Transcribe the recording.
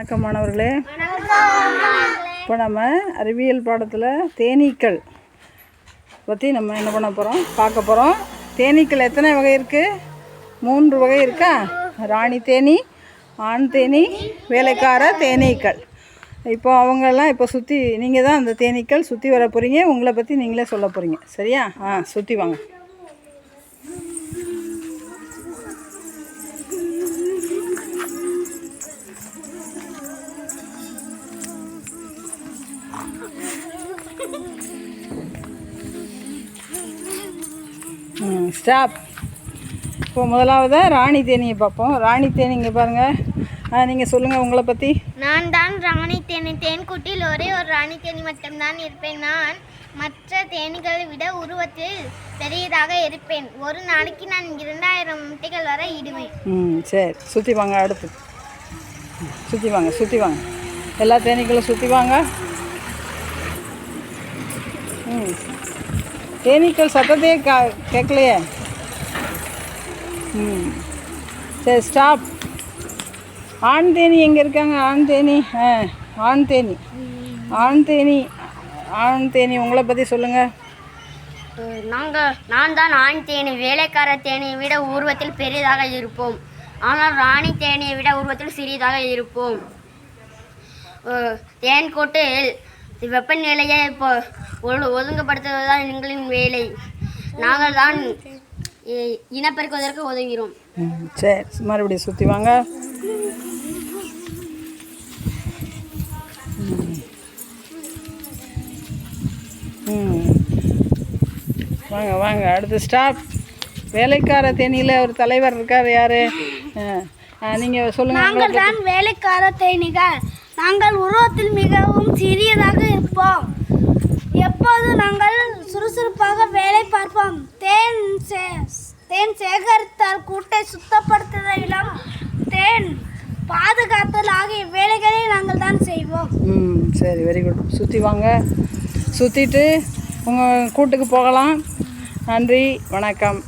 வணக்கம் மாணவர்களே இப்போ நம்ம அறிவியல் பாடத்தில் தேனீக்கள் பற்றி நம்ம என்ன பண்ண போகிறோம் பார்க்க போகிறோம் தேனீக்கள் எத்தனை வகை இருக்குது மூன்று வகை இருக்கா? ராணி தேனி ஆண் தேனி வேலைக்கார தேனீக்கள். இப்போ அவங்கெல்லாம் இப்போ சுற்றி நீங்கள் தான் அந்த தேனீக்கள் சுற்றி வர போகிறீங்க உங்களை பற்றி நீங்களே சொல்ல போகிறீங்க சரியா? ஆ சுற்றி வாங்க. ஸ்டாப் இப்போ முதலாவது ராணி தேனியை பார்ப்போம். ராணி தேனி இங்கே பாருங்கள் நீங்கள் சொல்லுங்கள் உங்களை பற்றி நான் தான் ராணி தேனி. தேன்கூட்டில் ஒரே ஒரு ராணி தேனி மட்டும்தான் இருப்பேன். நான் மற்ற தேனீகளை விட உருவத்தில் பெரியதாக இருப்பேன். ஒரு நாளைக்கு நான் இரண்டாயிரம் முட்டைகள் வரை இடுவேன். ம் சரி. சுற்றி வாங்க அடுத்து. சுற்றி வாங்க சுற்றி வாங்க. எல்லா தேனீக்களும் சுற்றி வாங்க. ம். தேனீக்கள் சத்தத்தையே கா கேட்கலையே? ம். சரி ஸ்டாப் ஆண் தேனி எங்கே இருக்காங்க? ஆண் தேனி ஆ ஆண் தேனி. ஆண் தேனி ஆண் தேனி உங்களை பற்றி சொல்லுங்கள் நாங்கள் நான் தான் ஆண் தேனி வேலைக்கார தேனியை விட உருவத்தில் பெரியதாக இருப்போம். ஆனால் ராணி தேனியை விட உருவத்தில் சிறியதாக இருப்போம். தேன் கொட்டு வெப்பநிலையை இப்போ ஒழுங்குபடுத்துவதுதான் எங்களின் வேலை. நாங்கள் தான் இனப்பெருக்குவதற்கு உதவுகிறோம். சரி மறுபடியும் சுற்றி வாங்க. வாங்க வாங்க அடுத்து ஸ்டாப் வேலைக்கார தேனியில் ஒரு தலைவர் இருக்கார் யார்? நீங்கள் சொல்லுங்கள் நாங்கள் தான் வேலைக்கார தேனீகள். நாங்கள் உருவத்தில் மிகவும் சிறியதாக இருப்போம் எப்போது நாங்கள் சுறுசுறுப்பாக வேலை பார்ப்போம் தேன் சே- தேன் சேகரித்தல் கூட்டை சுத்தப்படுத்துதலும் தேன் பாதுகாத்தல் ஆகிய வேலைகளை நாங்கள் தான் செய்வோம். ம் சரி வெரி குட் சுற்றி வாங்க. சுற்றிட்டு உங்கள் கூட்டுக்கு போகலாம். நன்றி வணக்கம்.